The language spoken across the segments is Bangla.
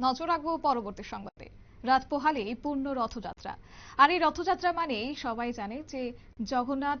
নজর রাখব পরবর্তী সংবাদে। রাত পোহালেই পূর্ণ রথযাত্রা। আর এই রথযাত্রা মানেই সবাই জানে যে জগন্নাথ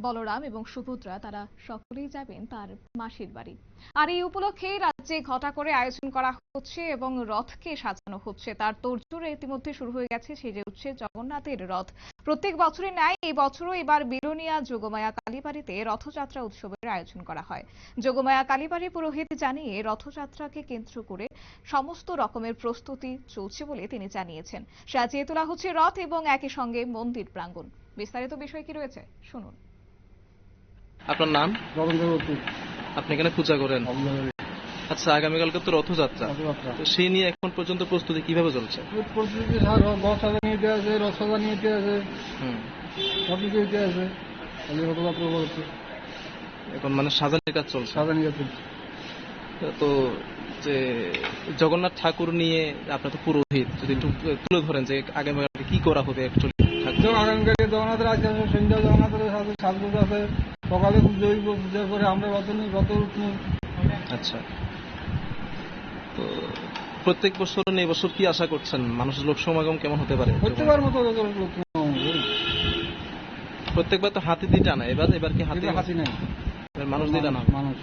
বলরাম এবং সুভদ্রা, তারা সকলেই যাবেন তার মাসির বাড়ি। আর এই উপলক্ষে রাজ্যে ঘটা করে আয়োজন করা হচ্ছে এবং রথকে সাজানো হচ্ছে। তার তোড়জোড় ইতিমধ্যে শুরু হয়ে গেছে সেজে উঠছে জগন্নাথের রথ। প্রত্যেক বছরের ন্যায় এই বছরও এবার বিরোনিয়া যোগমায়া, কালীবাড়িতে রথযাত্রা উৎসবের আয়োজন করা হয়। যোগমায়া, কালীবাড়ি পুরোহিত জানিয়ে রথযাত্রাকে কেন্দ্র করে সমস্ত রকমের প্রস্তুতি চলছে বলে তিনি জানিয়েছেন। সাজিয়ে তোলা হচ্ছে রথ এবং একই সঙ্গে মন্দির প্রাঙ্গণ। বিস্তারিত বিষয় কি রয়েছে? শুনুন। আপনার নাম? আপনি এখানে পূজা করেন? আচ্ছা আগামীকালকে তো রথযাত্রা। তো সেই নিয়ে এখন পর্যন্ত প্রস্তুতি কীভাবে চলছে? প্রস্তুতি আছে আছে। সব কিছু আছে। এখন মানে সাজানোর কাজ চলছে। সাজা নিয়ে চলছে। তো যে জগন্নাথ ঠাকুর নিয়ে আপনার তো পুরোহিত যদি একটু তুলে ধরেন যে আগামীকালকে কি করা হবে অ্যাকচুয়ালি জগন্নাথের আছে সন্ধ্যা জগন্নাথের সাথে সাজগোজ আছে। সকালে পুজো হইব পূজা করে আমরা রথ নিই উঠবো। আচ্ছা। তো প্রত্যেক বছর এই বছর কি আশা করছেন? মানুষের লোক সমাগম কেমন হতে পারে? প্রত্যেকবার মতো লোক প্রত্যেকবার তো হাতি দিয়ে টানা এবার এবার কি হাতি হাতি নাই। এবার মানুষ দিয়ে টানা মানুষ।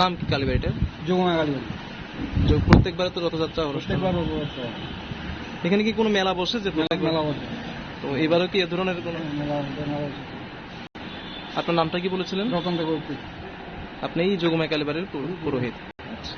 নাম কি কালীবাড়িটা যোগমায়া কালী যে প্রত্যেকবার তো রথযাত্রা প্রত্যেকবার রথযাত্রা। এখানে কি কোনো মেলা বসে যে? মেলা বসে। তো এবারও কি এ ধরনের কোনো বসে আপনার নামটা কি বলেছিলেন? রতন চক্রবর্তী আপনি যোগমায় কালীবাড়ির পুরোহিত। আচ্ছা।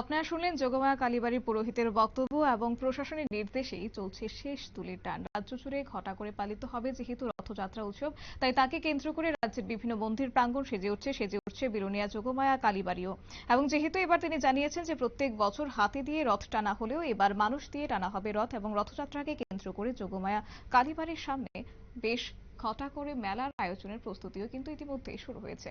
আপনারা শুনলেন যোগমায়া কালীবাড়ির পুরোহিতের বক্তব্য এবং প্রশাসনের নির্দেশেই চলছে শেষ তুলির টান। রাজ্য জুড়ে ঘটা করে পালিত হবে যেহেতু রথযাত্রা উৎসব, তাই তাকে কেন্দ্র করে রাজ্যের বিভিন্ন মন্দির প্রাঙ্গণ সেজে উঠছে সেজে উঠছে বিলোনিয়া যোগমায়া কালীবাড়িও। এবং যেহেতু এবার তিনি জানিয়েছেন যে প্রত্যেক বছর হাতে দিয়ে রথ টানা হলেও এবার মানুষ দিয়ে টানা হবে রথ এবং রথযাত্রাকে কেন্দ্র করে যোগমায়া কালীবাড়ির সামনে বেশ ঘটা করে মেলার আয়োজনের প্রস্তুতিও কিন্তু ইতিমধ্যেই শুরু হয়েছে।